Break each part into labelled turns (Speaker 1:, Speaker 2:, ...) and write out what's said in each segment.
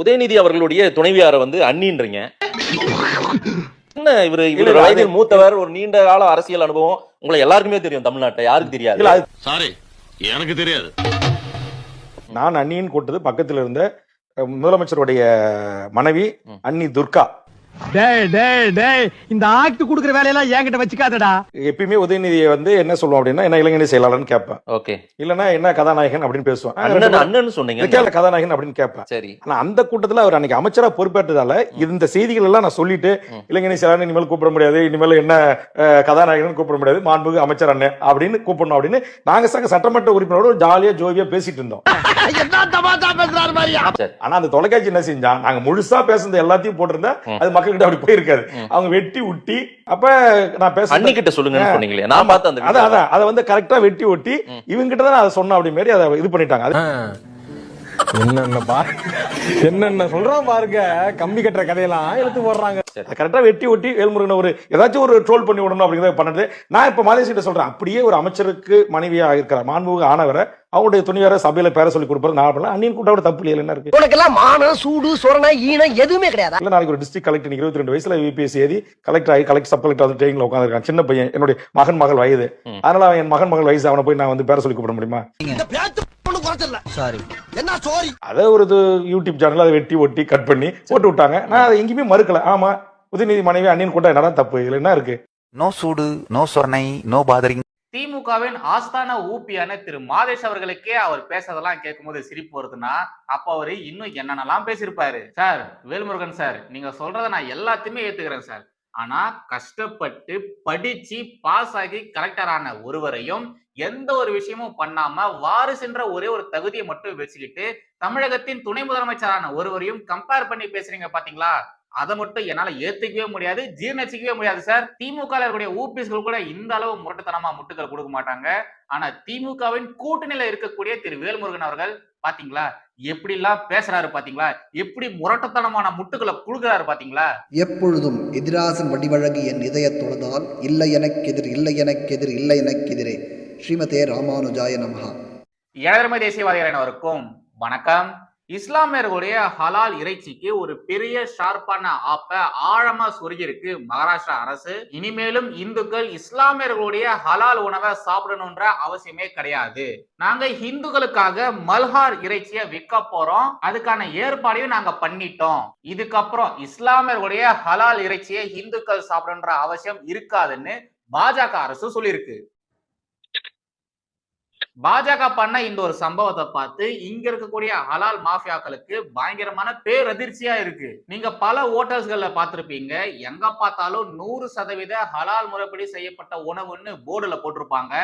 Speaker 1: உதயநிதி அவர்களுடைய துணைவியாரை வந்து அண்ணின்றீங்க. என்ன இவரு இவரு வயதில் மூத்தவர் ஒரு நீண்ட கால அரசியல் அனுபவம் உங்களை எல்லாருக்குமே தெரியும் தமிழ்நாட்டை யாருக்கு தெரியாது?
Speaker 2: சாரி எனக்கு தெரியாது.
Speaker 3: நான் அண்ணின்னு கூட்டது பக்கத்துல இருந்த முதலமைச்சருடைய மனைவி அண்ணி துர்கா.
Speaker 4: டேய் டேய் டேய் இந்த ஆக்ட் குடுக்குற வேலையெல்லாம் என்கிட்ட வச்சுக்காதடா.
Speaker 3: எப்பயுமே உதயநிதியை வந்து என்ன சொல்லுவோம் அப்படின்னா என்ன இளைஞணி செயலாளர்னு கேட்பேன்.
Speaker 1: ஓகே.
Speaker 3: இல்லன்னா என்ன கதாநாயகன் அப்படின்னு பேசுவேன். ஆ,
Speaker 1: அண்ணன்
Speaker 3: ரெண்டு
Speaker 1: அண்ணன் சொன்னீங்க.
Speaker 3: பேரும் கேள கதாநாயகன் அப்படின்னு கேட்பேன்.
Speaker 1: சரி.
Speaker 3: ஆனா அந்த கூட்டத்துல அவர் அன்னைக்கு அமைச்சரா பொறுப்பேற்றதால இந்த செய்திகள் எல்லாம் நான் சொல்லிட்டு இளைஞணி செயலாளர் இனிமேல் கூப்பிட முடியாது இனிமேல் என்ன கதாநாயகன் கூப்பிட முடியாது மாண்புக்கு அமைச்சர் அண்ணன் அப்படின்னு கூப்பிடணும் அப்படின்னு நாங்க சங்க சட்டமன்ற உறுப்பினரோட ஜாலியா ஜோவியா பேசிட்டு இருந்தோம். ஆனா அந்த தொலைக்காட்சி என்ன செஞ்சான்? நாங்க முழுசா பேசுனது எல்லாத்தையும் போட்டிருந்தா அது மக்கள்கிட்ட அப்படி போயிருக்காது அவங்க வெட்டி உட்டி அப்ப நான் பேச
Speaker 1: அண்ணி கிட்ட சொல்லுங்கன்னு சொன்னீங்களே. நான் பார்த்த அந்த
Speaker 3: அதான் அதை வந்து கரெக்டா வெட்டி ஒட்டி இவங்க கிட்ட தான் அதை சொன்ன அப்படி மாதிரி அதை இது பண்ணிட்டாங்க.
Speaker 5: என்னென்ன பாரு என்னென்ன சொல்றான் பாருங்க. கம்பி கட்டுற கதையெல்லாம் இழுத்து போடுறாங்க.
Speaker 3: அதை கரெக்டா வெட்டி ஒட்டி வேல்முருகன் ஒரு ஏதாச்சும் ஒரு ட்ரோல் பண்ணி விடணும் அப்படிங்கறத பண்ணது நான் இப்ப மலேசியிட்ட சொல்றேன். அப்படியே ஒரு அமைச்சருக்கு மனைவியா இருக்கிற மாண்புக ஆனவரை அவங்களுடைய துணியார சபையில பேர சொல்லி கொடுப்பது நான் பண்ணல அண்ணின் கூட்ட தப்பு இல்லையா? என்ன இருக்கு?
Speaker 4: உனக்கெல்லாம் மானம் சூடு சொரணை ஈனம் எதுவுமே கிடையாது?
Speaker 3: இல்ல நாளைக்கு ஒரு டிஸ்ட்ரிக்ட் கலெக்டர் இருபத்தி ரெண்டு வயசுல யூபிஎஸ் ஏதி கலெக்டர் ஆகி கலெக்டர் சப் கலெக்டர் வந்து ட்ரெயினில் உட்காந்துருக்கான் சின்ன பையன் என்னுடைய மகன் மகள் வயது. அதனால அவன் என் மகன் மகள் வயசு அவனை போய் நான் வந்து பேர சொல்லி கூப்பிட முடியுமா?
Speaker 4: குறைச்சல சாரி என்ன சாரி
Speaker 3: அதை ஒரு இது யூடியூப் சேனல் அதை வெட்டி ஒட்டி கட் பண்ணி போட்டு விட்டாங்க. நான் அதை எங்கேயுமே மறுக்கல. ஆமா உதயநிதி மனைவி அண்ணின் கூட்டம் என்னடா தப்பு? இதுல என்ன இருக்கு?
Speaker 6: நோ சூடு நோ சொர்ணை நோ பாதரிங்
Speaker 7: திமுகவின் ஆஸ்தான ஊப்பியான திரு மாதேஷ் அவர்களுக்கே அவர் பேசுறதெல்லாம் கேட்கும்போது சிரிப்பு வருதுன்னா அப்ப அவரு இன்னும் என்னென்னலாம் பேசியிருப்பாரு? சார் வேல்முருகன் சார் நீங்க சொல்றத நான் எல்லாத்தையுமே ஏத்துக்கிறேன் சார். ஆனா கஷ்டப்பட்டு படிச்சு பாஸ் ஆகி கலெக்டரான ஒருவரையும் எந்த ஒரு விஷயமும் பண்ணாம வாரிசுன்ற ஒரே ஒரு தகுதியை மட்டும் வச்சுக்கிட்டு தமிழகத்தின் துணை முதலமைச்சரான ஒருவரையும் கம்பேர் பண்ணி பேசுறீங்க பாத்தீங்களா? அதை மட்டும் என்னால ஏத்துக்கவே முடியாது ஜீர்ணிச்சிக்கவே முடியாது சார் திமுக இருக்கக்கூடிய ஊபிஸ்கள் கூட இந்த அளவு முரட்டுத்தனமா முட்டுக்கள் கொடுக்க மாட்டாங்க. ஆனா திமுகவின் கூட்டணியில இருக்கக்கூடிய திரு வேல்முருகன் அவர்கள் பாத்தீங்களா? எப்படி எல்லாம் பேசுறாரு பாத்தீங்களா? எப்படி முரட்டுத்தனமான முட்டுக்களை குடுக்குறாரு பாத்தீங்களா?
Speaker 8: எப்பொழுதும் எதிராசன் வடிவழகு என் இதயத் தொழுதால் இல்லை எனக்கெதிர் இல்லை எனக்கெதிர் இல்லை எனக்கெதிரே. ஸ்ரீமதே ராமானுஜாய நமஹா.
Speaker 7: எனதர்மை தேசியவாதிகளினருக்கும் வணக்கம். இஸ்லாமியர்களுடைய ஹலால் இறைச்சிக்கு ஒரு பெரிய ஷார்ப்பான ஆப்ப ஆழமா சொருகிருக்கு மகாராஷ்டிரா அரசு. இனிமேலும் இந்துக்கள் இஸ்லாமியர்களுடைய ஹலால் உணவை சாப்பிடணும்ன்ற அவசியமே கிடையாது. நாங்க இந்துக்களுக்காக மல்ஹார் இறைச்சியை விற்க போறோம். அதுக்கான ஏற்பாடையும் நாங்க பண்ணிட்டோம். இதுக்கப்புறம் இஸ்லாமியர்களுடைய ஹலால் இறைச்சியை இந்துக்கள் சாப்பிடணுன்ற அவசியம் இருக்காதுன்னு பாஜக அரசு சொல்லியிருக்கு. பாஜக பண்ண இந்த ஒரு சம்பவத்தை பார்த்து இங்க இருக்கக்கூடிய ஹலால் மாஃபியாக்களுக்கு பயங்கரமான பேரதிர்ச்சியா இருக்கு. நீங்க பல ஹோட்டல்ஸ்கள்ல பார்த்திருப்பீங்க. எங்க பார்த்தாலும் நூறு சதவீத ஹலால் முறைப்படி செய்யப்பட்ட உணவுன்னு போர்டுல போட்டிருப்பாங்க.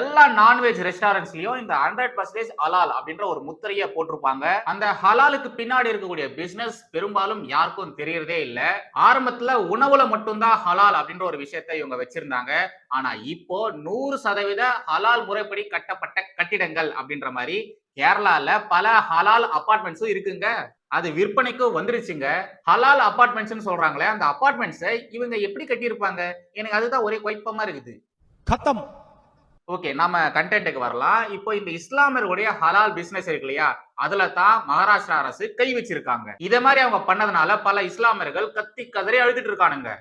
Speaker 7: எல்லா நான்வெஜ் ரெஸ்டாரண்ட்ஸ்லயும் இந்த ஹண்ட்ரட் பர்சன்டேஜ் ஹலால் அப்படின்ற ஒரு முத்திரையை போட்டிருப்பாங்க. அந்த ஹலாலுக்கு பின்னாடி இருக்கக்கூடிய பிசினஸ் பெரும்பாலும் யாருக்கும் தெரியறதே இல்லை. ஆரம்பத்துல உணவுல மட்டும்தான் ஹலால் அப்படின்ற ஒரு விஷயத்தை இவங்க வச்சிருந்தாங்க. ஆனா இப்போ நூறு சதவீத ஹலால் முறைப்படி கட்டப்பட்ட கட்டிடங்கள் அப்படின்ற மாதிரி கேரளால பல ஹலால் அபார்ட்மெண்ட்ஸும் இருக்குங்க. அது விற்பனைக்கும் வந்துருச்சுங்க. ஹலால் அபார்ட்மெண்ட்ஸ்னு சொல்றாங்களே அந்த அபார்ட்மெண்ட்ஸை இவங்க எப்படி கட்டியிருப்பாங்க? எனக்கு அதுதான் ஒரே குழப்பமா இருக்குது.
Speaker 5: கத்தம்.
Speaker 7: ஓகே நம்ம கண்டென்ட்டுக்கு வரலாம். இப்போ இந்த இஸ்லாமியர்களுடைய ஹலால் பிசினஸ் இருக்கு இல்லையா? அதுல தான் மகாராஷ்டிரா அரசு கை வச்சிருக்காங்க. இத மாதிரி அவங்க பண்ணதுனால பல இஸ்லாமியர்கள் கத்தி கதறி அழுதுட்டு இருக்கானுங்க.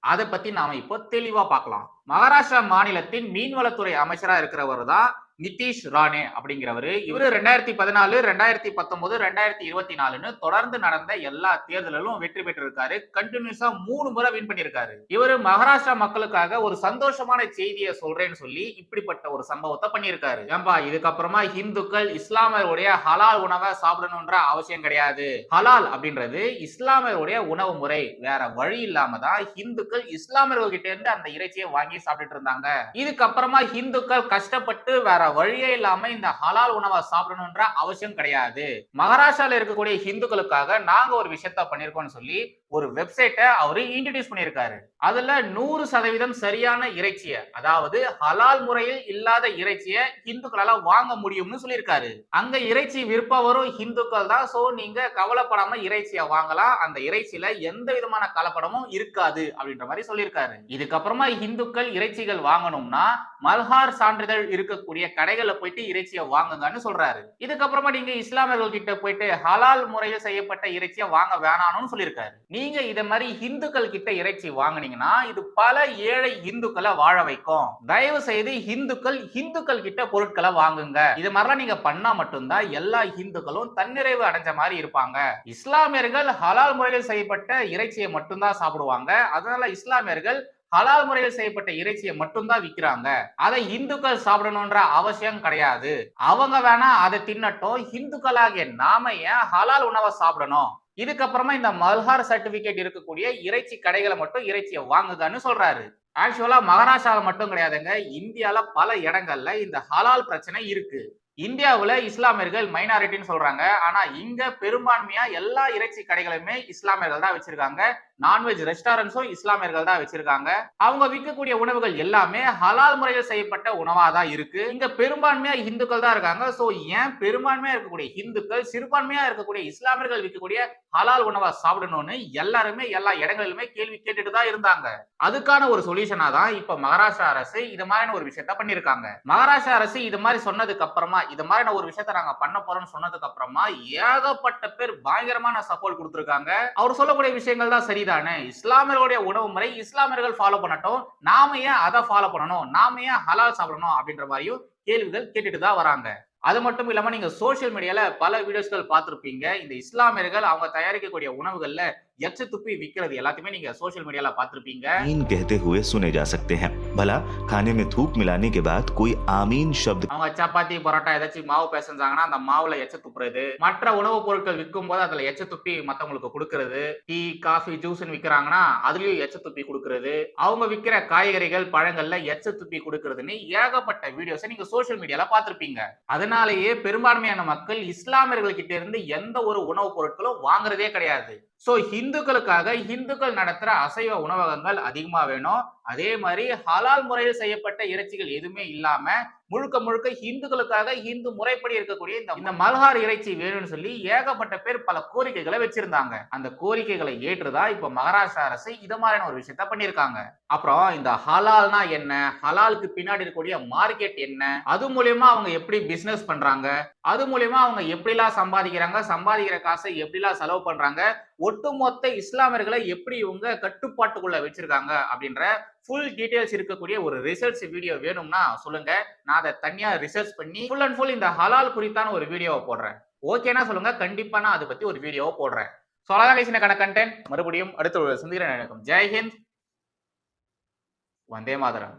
Speaker 7: அதை பத்தி நாம இப்போ தெளிவா பார்க்கலாம். மகாராஷ்டிரா மாநிலத்தின் மீன்வளத்துறை அமைச்சரா இருக்கிறவர் தான் நிதிஷ் ராணே அப்படிங்கிறவர். இவர் ரெண்டாயிரத்தி பதினாலு ரெண்டாயிரத்தி பத்தொன்பது ரெண்டாயிரத்தி இருபத்தி நாலுன்னு தொடர்ந்து நடந்த எல்லா தேர்தலிலும் வெற்றி பெற்றிருக்காரு. கண்டினியூஸா மூணு முறை வின் பண்ணியிருக்காரு. இவரு மகாராஷ்டிரா மக்களுக்காக ஒரு சந்தோஷமான செய்தியை சொல்றேன்னு சொல்லி இப்படிப்பட்ட ஒரு சம்பவத்தை பண்ணியிருக்காரு. ஏன்பா இதுக்கப்புறமா இந்துக்கள் இஸ்லாமியருடைய ஹலால் உணவை சாப்பிடணும்ன்ற அவசியம் கிடையாது. ஹலால் அப்படின்றது இஸ்லாமியருடைய உணவு முறை. வேற வழி இல்லாம தான் இந்துக்கள் இஸ்லாமியர்கள் கிட்ட இருந்து அந்த இறைச்சியை வாங்கி சாப்பிட்டுட்டு இருந்தாங்க. இதுக்கப்புறமா இந்துக்கள் கஷ்டப்பட்டு வேற வழியே இல்லாம இந்த ஹலால் உணவை சாப்பிடணும்ன்ற அவசியம் கிடையாது. மகாராஷ்டிரால இருக்கக்கூடிய ஹிந்துக்களுக்காக நாங்க ஒரு விஷயத்த பண்ணிருக்கோம்னு சொல்லி ஒரு வெப்சைட்டை அவரு இன்ட்ரடியூஸ் பண்ணியிருக்காரு அதுல நூறு சதவீதம் சரியான இறைச்சிய அதாவது ஹலால் முறையில் இல்லாத இறைச்சிய ஹிந்துக்களால வாங்க முடியும்னு சொல்லியிருக்காரு. அங்க இறைச்சி விற்பவரும் ஹிந்துக்கள் தான். சோ நீங்க கவலைப்படாம இறைச்சிய வாங்கலாம். அந்த இறைச்சியில எந்த விதமான கலப்படமும் இருக்காது அப்படின்ற மாதிரி சொல்லியிருக்காரு. இதுக்கப்புறமா ஹிந்துக்கள் இறைச்சிகள் வாங்கணும்னா மல்ஹார் சான்றிதழ் இருக்கக்கூடிய கடைகளில் போயிட்டு இறைச்சியை வாங்குங்கன்னு சொல்றாரு. இதுக்கப்புறமா நீங்க இஸ்லாமியர்கள் கிட்ட போயிட்டு ஹலால் முறையில் செய்யப்பட்ட இறைச்சியை வாங்க வேணாம்னு சொல்லியிருக்காரு. நீங்க இதை மாதிரி இந்துக்கள் கிட்ட இறைச்சி வாங்குனீங்கன்னா இது பல ஏழை இந்துக்களை வாழ வைக்கும். தயவு செய்து இந்துக்கள் இந்துக்கள் கிட்ட பொருட்களை வாங்குங்க. இது மாதிரிலாம் நீங்க பண்ணா மட்டும்தான் எல்லா இந்துக்களும் தன்னிறைவு அடைஞ்ச மாதிரி இருப்பாங்க. இஸ்லாமியர்கள் ஹலால் முறையில் செய்யப்பட்ட இறைச்சியை மட்டும்தான் சாப்பிடுவாங்க. அதனால இஸ்லாமியர்கள் ஹலால் முறையில் செய்யப்பட்ட இறைச்சியை மட்டும்தான் விற்கிறாங்க அதை இந்துக்கள் சாப்பிடணும்ன்ற அவசியம் கிடையாது. அவங்க வேணா அதை தின்னட்டும். இந்துக்களாகிய நாம ஏன் ஹலால் உணவை சாப்பிடணும்? இதுக்கப்புறமா இந்த மல்ஹார் சர்டிபிகேட் இருக்கக்கூடிய இறைச்சி கடைகளை மட்டும் இறைச்சியை வாங்குங்கன்னு சொல்றாரு. ஆக்சுவலா மகாராஷ்டிராவில் மட்டும் கிடையாதுங்க. இந்தியால பல இடங்கள்ல இந்த ஹலால் பிரச்சனை இருக்கு. இந்தியாவில் இஸ்லாமியர்கள் மைனாரிட்டின்னு சொல்றாங்க. ஆனா இங்க பெரும்பான்மையா எல்லா இறைச்சி கடைகளுமே இஸ்லாமியர்கள் தான் வச்சிருக்காங்க. நான்வெஜ் ரெஸ்டாரண்ட்ஸும் இஸ்லாமியர்கள் தான் வச்சிருக்காங்க. அவங்க விற்கக்கூடிய உணவுகள் எல்லாமே ஹலால் முறையில் செய்யப்பட்ட உணவா தான் இருக்கு. இங்க பெரும்பான்மையா இந்துக்கள் தான் இருக்காங்க. சோ ஏன் பெரும்பான்மையா இருக்கக்கூடிய இந்துக்கள் சிறுபான்மையா இருக்கக்கூடிய இஸ்லாமியர்கள் விற்கக்கூடிய ஹலால் உணவை சாப்பிடணும்னு எல்லாருமே எல்லா இடங்களிலுமே கேள்வி கேட்டுட்டு தான் இருந்தாங்க. அதுக்கான ஒரு சொல்யூஷனா தான் இப்ப மகாராஷ்டிரா அரசு இது மாதிரியான ஒரு விஷயத்த பண்ணிருக்காங்க. மகாராஷ்டிரா அரசு இது மாதிரி சொன்னதுக்கு அப்புறமா இது மாதிரியான ஒரு விஷயத்த நாங்க பண்ண போறோம்னு சொன்னதுக்கு அப்புறமா ஏகப்பட்ட பேர் பயங்கரமான சப்போர்ட் கொடுத்துருக்காங்க. அவர் சொல்லக்கூடிய விஷயங்கள் தான் சரிதான். இஸ்லாமியர்களுடைய உணவு முறை இஸ்லாமியர்கள் ஃபாலோ பண்ணட்டும். நாம ஏன் அதை ஃபாலோ பண்ணணும்? நாம ஏன் ஹலால் சாப்பிடணும்? அப்படின்ற மாதிரியும் கேள்விகள் கேட்டுட்டு தான் வராங்க. அது மட்டும் இல்லாம நீங்க சோசியல் மீடியால பல வீடியோஸ்கள் பார்த்துருப்பீங்க. இந்த இஸ்லாமியர்கள் அவங்க தயாரிக்கக்கூடிய உணவுகள்ல எச்ச துப்பி விக்கிறது எல்லாத்தையுமே நீங்க சோஷியல் மீடியால பார்த்திருப்பீங்க
Speaker 9: आमीन कहते हुए सुने जा सकते हैं भला खाने में थूक मिलाने के बाद कोई आमीन शब्द
Speaker 7: அவங்க சப்பாத்தி பரோட்டா ஏதாச்சும் மாவு பேசுறாங்கன்னா அந்த மாவுல எச்ச துப்புறது மற்ற உணவுப் பொருட்கள் விற்கும் போது அதுல எச்ச துப்பி மத்தவங்களுக்கு கொடுக்கறது டீ காஃபி ஜூஸ்னு விக்கிறாங்கன்னா அதுலயும் எச்ச துப்பி கொடுக்கறது அவங்க விக்கிற காய்கறிகள் பழங்கள்ல எச்ச துப்பி கொடுக்கறதுன்னு ஏகப்பட்ட வீடியோஸை நீங்க சோஷியல் மீடியால பார்த்திருப்பீங்க அதனாலேயே பெரும்பான்மையான மக்கள் இஸ்லாமியர்கள் கிட்ட இருந்து எந்த ஒரு உணவுப் பொருட்களும் வாங்குறதே கிடையாது ஸோ இந்துக்களுக்காக இந்துக்கள் நடத்துகிற அசைவ உணவகங்கள் அதிகமாக வேணும். அதே மாதிரி ஹலால் முறையில் செய்யப்பட்ட இறைச்சிகள் எதுவுமே இல்லாம முழுக்க முழுக்க இந்துக்களுக்காக இந்து முறைப்படி இருக்கக்கூடிய இந்த இந்த மல்ஹார் இறைச்சி வேணும்னு சொல்லி ஏகப்பட்ட பேர் பல கோரிக்கைகளை வச்சிருந்தாங்க. அந்த கோரிக்கைகளை ஏற்றுதா இப்ப மகாராஷ்டிரா அரசு இது மாதிரியான ஒரு விஷயத்த பண்ணிருக்காங்க அப்புறம் இந்த ஹலால்னா என்ன? ஹலாலுக்கு பின்னாடி இருக்கக்கூடிய மார்க்கெட் என்ன? அது மூலியமா அவங்க எப்படி பிசினஸ் பண்றாங்க? அது மூலியமா அவங்க எப்படிலாம் சம்பாதிக்கிறாங்க? சம்பாதிக்கிற காசை எப்படிலாம் செலவு பண்றாங்க? ஒட்டுமொத்த இஸ்லாமியர்களை எப்படி இவங்க கட்டுப்பாட்டுக்குள்ள வச்சிருக்காங்க? அப்படின்ற ஃபுல் டீடைல்ஸ் இருக்கக்கூடிய ஒரு ரிசர்ச் வீடியோ வேணும்னா சொல்லுங்க. நான் அதை தனியா ரிசர்ச் பண்ணி ஃபுல் அண்ட் ஃபுல் இந்த ஹலால் குறித்தான ஒரு வீடியோவை போடுறேன். ஓகேனா சொல்லுங்க கண்டிப்பா நான் அதை பத்தி ஒரு வீடியோவை போடுறேன். ஸோ அழகாக பேசின கண்டென்ட் மறுபடியும் அடுத்த ஒரு சந்திக்கிறேன். எனக்கும் ஜெய்ஹிந்த் வந்தே மாதரம்.